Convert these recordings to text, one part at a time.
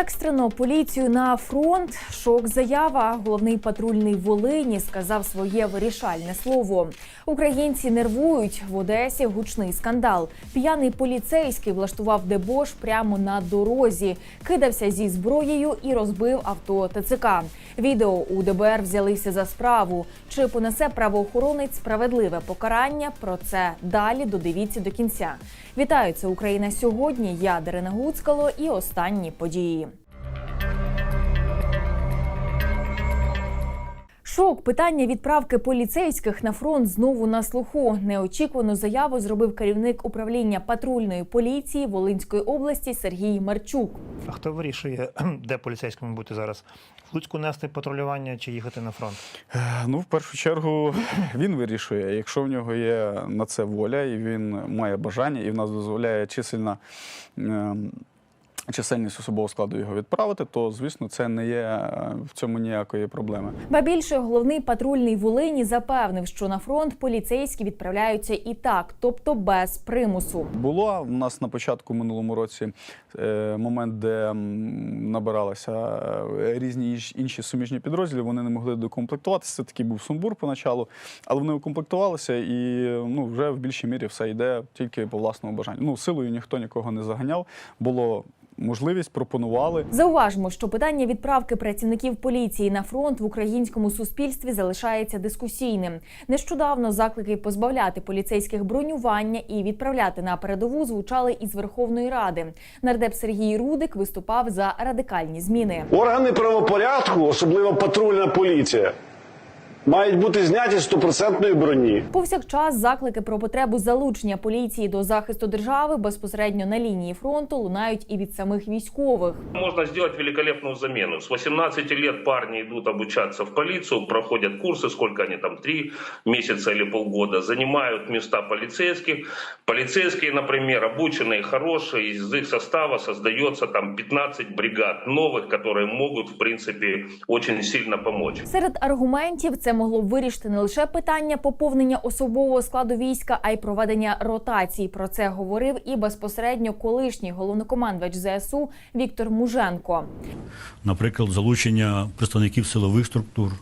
Екстрено поліцію на фронт. Шок заява. Головний патрульний Волині сказав своє вирішальне слово. Українці нервують в Одесі. Гучний скандал. П'яний поліцейський влаштував дебош прямо на дорозі, кидався зі зброєю і розбив авто ТЦК. Відео у ДБР взялися за справу. Чи понесе правоохоронець справедливе покарання? Про це далі додивіться до кінця. Вітаю, це Україна сьогодні. Я Дарина Гуцкало і останні події. Шок питання відправки поліцейських на фронт знову на слуху. Неочікувану заяву зробив керівник управління патрульної поліції Волинської області Сергій Марчук. А хто вирішує, де поліцейському бути зараз? В Луцьку нести патрулювання чи їхати на фронт? Е, Ну, в першу чергу, він вирішує. Якщо в нього є на це воля, і він має бажання, і в нас дозволяє чисельна. Чисельність особового складу його відправити, то звісно це не є е, в цьому ніякої проблеми. Ба більше головний патрульний Волині запевнив, що на фронт поліцейські відправляються і так, тобто без примусу. Було в нас на початку минулому році е, момент, де набиралися е, різні інші суміжні підрозділи. Вони не могли докомплектуватися. Це такий був сумбур поначалу, але вони укомплектувалися, і ну вже в більшій мірі все йде тільки по власному бажанню. Ну силою ніхто нікого не заганяв. Було можливість, пропонували. Зауважимо, що питання відправки працівників поліції на фронт в українському суспільстві залишається дискусійним. Нещодавно заклики позбавляти поліцейських бронювання і відправляти на передову звучали із Верховної Ради. Нардеп Сергій Рудик виступав за радикальні зміни. Органи правопорядку, особливо патрульна поліція, мають бути зняті з стопроцентної броні. Повсякчас заклики про потребу залучення поліції до захисту держави безпосередньо на лінії фронту лунають і від самих військових. Можно сделать великолепную замену. С 18 лет парни идут обучаться в полицию, проходят курсы, сколько они там, три месяца или полгода, занимают места полицейских. Полицейские, например, обученные, хорошие, из их состава создается там 15 бригад новых, которые могут, в принципе, очень сильно помочь. Серед аргументів це могло вирішити не лише питання поповнення особового складу війська, а й проведення ротацій. Про це говорив і безпосередньо колишній головнокомандувач ЗСУ Віктор Муженко. наприклад, залучення представників силових структур,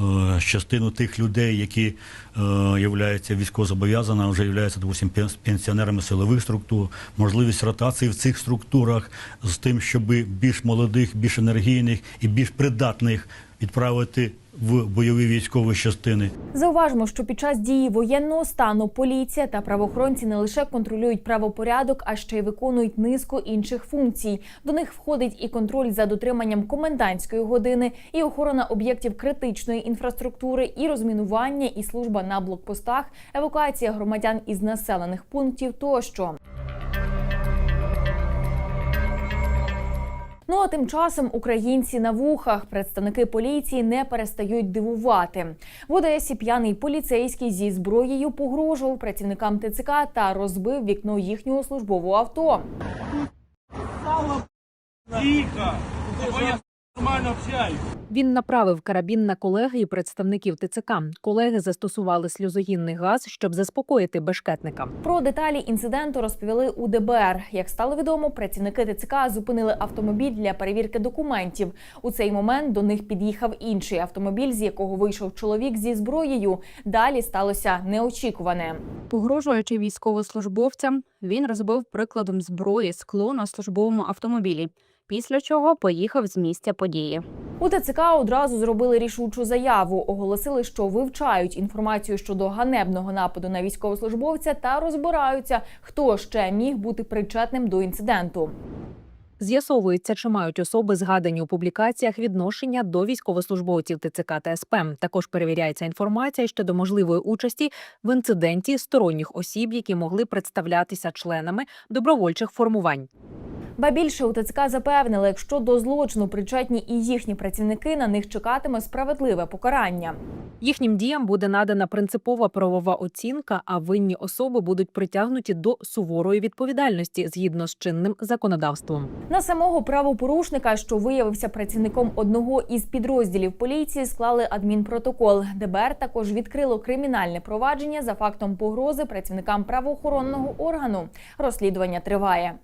е, частину тих людей, які е, являються військовозобов'язаними, вже являються допустим, пен- пенсіонерами силових структур, можливість ротації в цих структурах з тим, щоб більш молодих, більш енергійних і більш придатних відправити в бойові військові частини. Зауважимо, що під час дії воєнного стану поліція та правоохоронці не лише контролюють правопорядок, а ще й виконують низку інших функцій. До них входить і контроль за дотриманням комендантської години, і охорона об'єктів критичної інфраструктури, і розмінування, і служба на блокпостах, евакуація громадян із населених пунктів тощо. Ну а тим часом українці на вухах представники поліції не перестають дивувати. В Одесі п'яний поліцейський зі зброєю погрожував працівникам ТЦК та розбив вікно їхнього службового авто. Тихо! Він направив карабін на колеги і представників ТЦК. Колеги застосували сльозогінний газ, щоб заспокоїти бешкетника. Про деталі інциденту розповіли у ДБР. Як стало відомо, працівники ТЦК зупинили автомобіль для перевірки документів. У цей момент до них під'їхав інший автомобіль, з якого вийшов чоловік зі зброєю. Далі сталося неочікуване. Погрожуючи військовослужбовцям, він розбив прикладом зброї скло на службовому автомобілі, після чого поїхав з місця події. У ТЦК одразу зробили рішучу заяву. Оголосили, що вивчають інформацію щодо ганебного нападу на військовослужбовця та розбираються, хто ще міг бути причетним до інциденту. З'ясовується, чи мають особи, згадані у публікаціях, відношення до військовослужбовців ТЦК та СП. Також перевіряється інформація щодо можливої участі в інциденті сторонніх осіб, які могли представлятися членами добровольчих формувань. Ба більше у ТЦК запевнили, якщо до злочину причетні і їхні працівники, на них чекатиме справедливе покарання. Їхнім діям буде надана принципова правова оцінка, а винні особи будуть притягнуті до суворої відповідальності згідно з чинним законодавством. На самого правопорушника, що виявився працівником одного із підрозділів поліції, склали адмінпротокол. ДБР також відкрило кримінальне провадження за фактом погрози працівникам правоохоронного органу. Розслідування триває.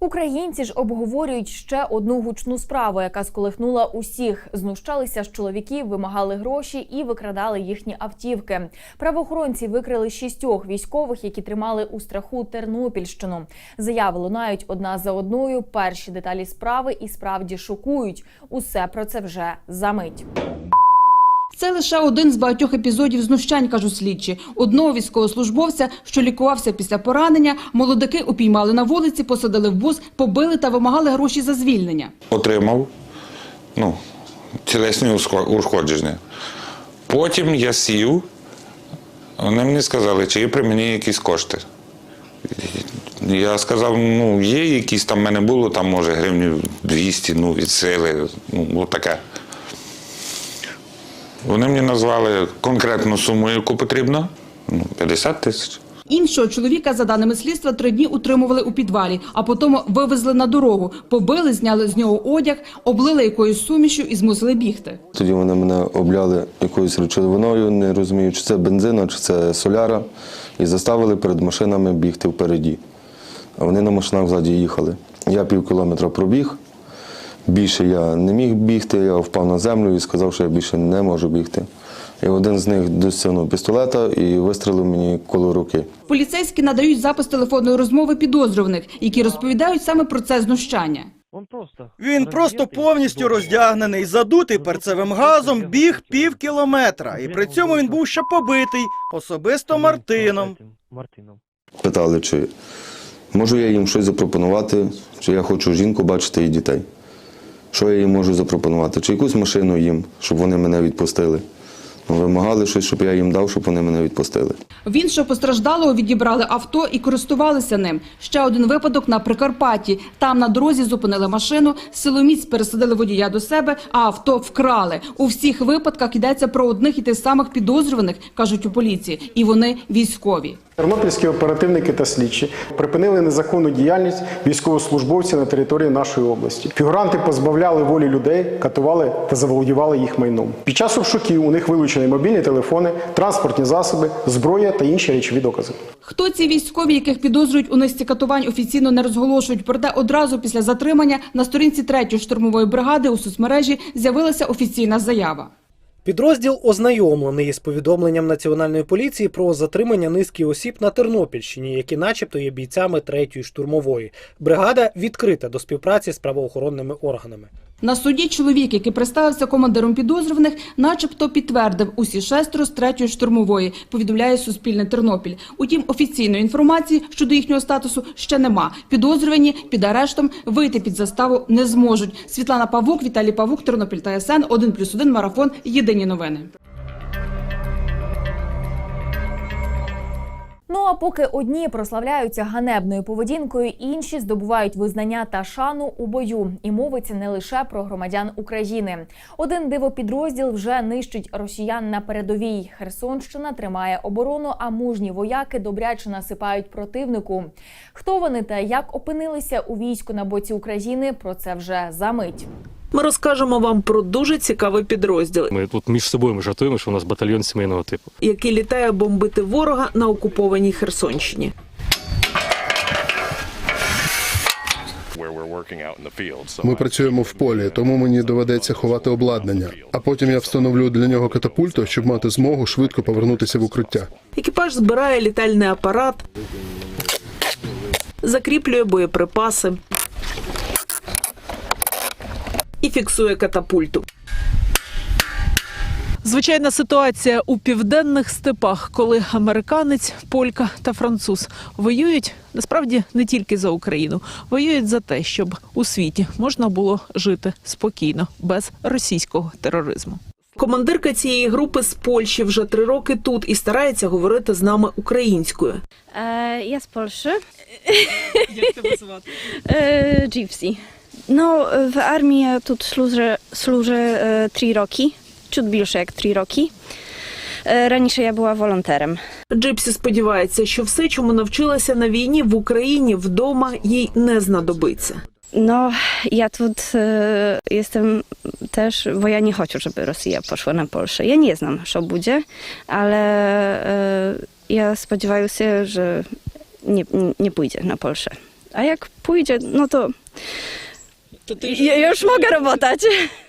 Українці ж обговорюють ще одну гучну справу, яка сколихнула усіх. Знущалися з чоловіків, вимагали гроші і викрадали їхні автівки. Правоохоронці викрили шістьох військових, які тримали у страху Тернопільщину. Заяви лунають одна за одною. Перші деталі справи і справді шокують. Усе про це вже за мить. Це лише один з багатьох епізодів знущань, кажуть слідчі. Одного військовослужбовця, що лікувався після поранення, молодики упіймали на вулиці, посадили в бус, побили та вимагали гроші за звільнення. отримав ну, тілесні ушкодження. Потім я сів, вони мені сказали, чи є при мені якісь кошти. Я сказав, ну, є якісь там в мене було, там може гривнів 200, ну, від сили, ну, таке. Вони мені назвали конкретну суму, яку потрібно, ну, 50 тисяч. Іншого чоловіка, за даними слідства, три дні утримували у підвалі, а потім вивезли на дорогу, побили, зняли з нього одяг, облили якоюсь сумішю і змусили бігти. Тоді вони мене обляли якоюсь речовиною, не розумію, чи це бензина, чи це соляра, і заставили перед машинами бігти впереді. А вони на машинах ззаді їхали. Я пів кілометра пробіг. Більше я не міг бігти, я впав на землю і сказав, що я більше не можу бігти. І один з них досягнув пістолета і вистрелив мені коло руки. Поліцейські надають запис телефонної розмови підозрюваних, які розповідають саме про це знущання. Він просто повністю роздягнений, задутий перцевим газом, біг пів кілометра. І при цьому він був ще побитий, особисто Мартином. Питали, чи можу я їм щось запропонувати, чи я хочу жінку бачити і дітей. Що я їм можу запропонувати? Чи якусь машину їм, щоб вони мене відпустили. Ну, вимагали щось, щоб я їм дав, щоб вони мене відпустили. В іншого постраждалого відібрали авто і користувалися ним. Ще один випадок на Прикарпатті. Там на дорозі зупинили машину, силоміць пересадили водія до себе, а авто вкрали. У всіх випадках йдеться про одних і тих самих підозрюваних, кажуть у поліції, і вони військові. Тернопільські оперативники та слідчі припинили незаконну діяльність військовослужбовців на території нашої області. Фігуранти позбавляли волі людей, катували та заволодівали їх майном. Під час обшуків у них вилучені мобільні телефони, транспортні засоби, зброя та інші речові докази. Хто ці військові, яких підозрюють у низці катувань, офіційно не розголошують. Проте одразу після затримання на сторінці 3-ї штурмової бригади у соцмережі з'явилася офіційна заява. Підрозділ ознайомлений із повідомленням Національної поліції про затримання низки осіб на Тернопільщині, які начебто є бійцями третьої штурмової. Бригада відкрита до співпраці з правоохоронними органами. На суді чоловік, який представився командиром підозрюваних, начебто підтвердив усі шестеро з третьої штурмової, повідомляє Суспільне Тернопіль. Утім, офіційної інформації щодо їхнього статусу ще нема. Підозрювані під арештом вийти під заставу не зможуть. Світлана Павук, Віталій Павук, Тернопіль та СН, 1+,1, Марафон, Єдині новини. Ну а поки одні прославляються ганебною поведінкою, інші здобувають визнання та шану у бою. І мовиться не лише про громадян України. Один дивопідрозділ вже нищить росіян на передовій. Херсонщина тримає оборону, а мужні вояки добряче насипають противнику. Хто вони та як опинилися у війську на боці України? Про це вже за мить. Ми розкажемо вам про дуже цікавий підрозділ, Ми тут між собою ми жартуємо, що у нас батальйон сімейного типу. який літає бомбити ворога на окупованій Херсонщині. Ми працюємо в полі, тому мені доведеться ховати обладнання. А потім я встановлю для нього катапульту, щоб мати змогу швидко повернутися в укриття. Екіпаж збирає літальний апарат, закріплює боєприпаси і фіксує катапульту. Звичайна ситуація у південних степах, коли американець, полька та француз воюють насправді не тільки за Україну, воюють за те, щоб у світі можна було жити спокійно без російського тероризму. Командирка цієї групи з Польщі вже три роки тут і старається говорити з нами українською. Я з Польщі. Як тебе звати? Gypsy. No, w armii ja тут służę, służę e, trzy roki, ciut більше як три роки. Е, Раніше я була волонтером. Джипсі сподівається, що все, чому навчилася на війні в Україні вдома, їй не знадобиться. No, ja тут e, jestem też, bo ja nie chcę, żeby Rosja poszła na Polskę. Ja nie znam, co będzie, ale e, ja spodziewaję się, że nie, nie pójdzie na Polskę. A jak pójdzie, no to ja już mogę robotać.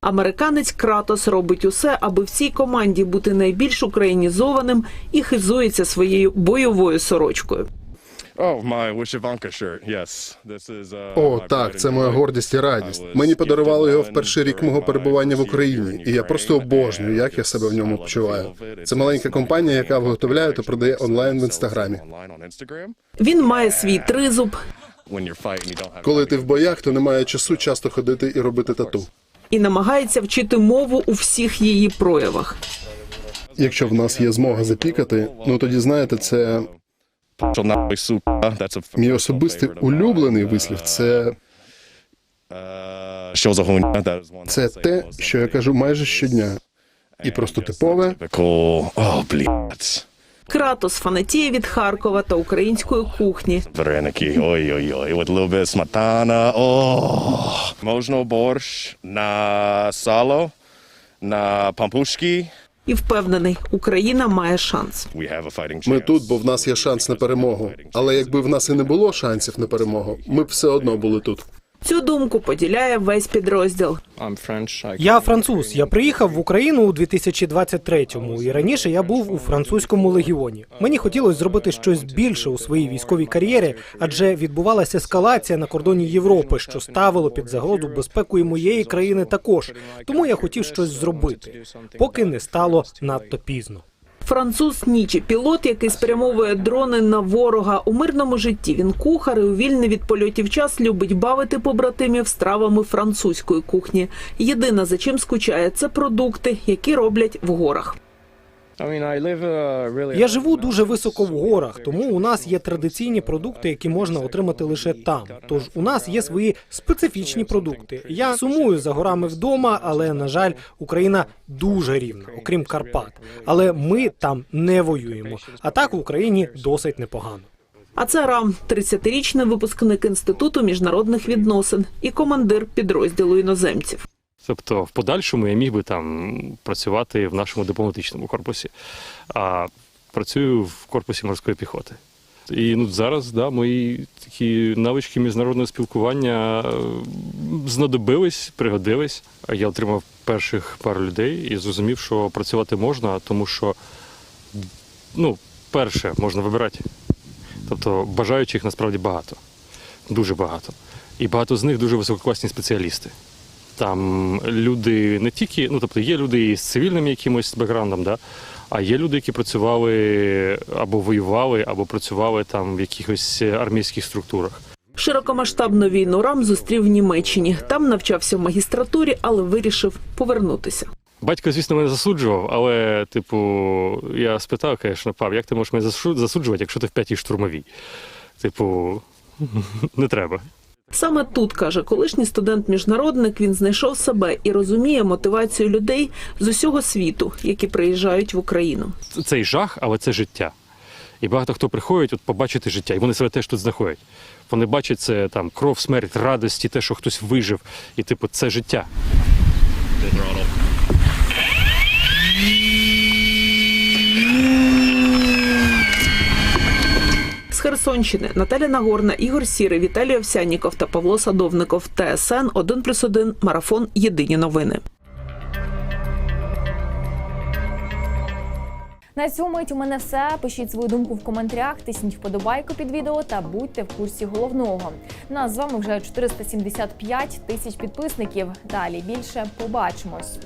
Американець Кратос робить усе, аби в цій команді бути найбільш українізованим і хизується своєю бойовою сорочкою. Oh. Uh, О, так, це моя гордість і радість. Мені подарували його в перший рік мого перебування в Україні, і я просто обожнюю, як я себе в ньому почуваю. Це маленька компанія, яка виготовляє та продає онлайн в інстаграмі. Він має свій тризуб Коли ти в боях, то немає часу часто ходити і робити тату. і намагається вчити мову у всіх її проявах. Якщо в нас є змога запікати, ну тоді знаєте, це мій особистий улюблений вислів. Це, Uh, це те, що я кажу майже щодня. І просто типове. Oh, блядь. Кратос фанатіє від Харкова та української кухні. Вареники, ой-ой-ой, bit of smetana. Oh. Можна борщ на сало, на пампушки. І впевнений, Україна має шанс. We have a fighting chance. ми тут, бо в нас є шанс на перемогу. Але якби в нас і не було шансів на перемогу, ми б все одно були тут. Цю думку поділяє весь підрозділ. Я француз. Я приїхав в Україну у 2023-му, і раніше я був у французькому легіоні. Мені хотілося зробити щось більше у своїй військовій кар'єрі, адже відбувалася ескалація на кордоні Європи, що ставило під загрозу безпеку і моєї країни також. Тому я хотів щось зробити, поки не стало надто пізно. Француз Нічі, пілот, який спрямовує дрони на ворога у мирному житті. Він кухар і у вільний від польотів час любить бавити побратимів стравами французької кухні. Єдине за чим скучає, це продукти, які роблять в горах. Я живу дуже високо в горах, тому у нас є традиційні продукти, які можна отримати лише там. Тож у нас є свої специфічні продукти. Я сумую за горами вдома, але на жаль, Україна дуже рівна, окрім Карпат. Але ми там не воюємо. А так в Україні досить непогано. А це Рам, 30-річний випускник інституту міжнародних відносин і командир підрозділу іноземців. Тобто, в подальшому я міг би там працювати в нашому дипломатичному корпусі, а працюю в корпусі морської піхоти. І ну зараз да, мої такі навички міжнародного спілкування е, знадобились, пригодились. Я отримав перших пару людей і зрозумів, що працювати можна, тому що, ну, перше, можна вибирати. Тобто бажаючих насправді багато, дуже багато. І багато з них дуже висококласні спеціалісти. Там люди не тільки, ну тобто є люди із цивільним якимось бекграундом, да, а є люди, які працювали або воювали, або працювали там в якихось армійських структурах. Широкомасштабну війну Рам зустрів в Німеччині. Там навчався в магістратурі, але вирішив повернутися. Батько, звісно, мене засуджував, але, типу, я спитав, звісно, пап, як ти можеш мене засу- засуджувати, якщо ти в п'ятій штурмовій? Типу, не треба. Саме тут каже колишній студент-міжнародник. Він знайшов себе і розуміє мотивацію людей з усього світу, які приїжджають в Україну. Цей жах, але це життя. І багато хто приходить от побачити життя, і вони себе теж тут знаходять. Вони бачать це там кров, смерть, радості, те, що хтось вижив, і типу, це життя. Херсонщини Наталя Нагорна, Ігор Сірий, Віталій Овсянніков та Павло Садовников. ТСН 1+,1, Марафон. Єдині новини. На цьому мить у мене все. Пишіть свою думку в коментарях, тисніть вподобайку під відео та будьте в курсі головного. Нас з вами вже 475 тисяч підписників. Далі більше побачимось.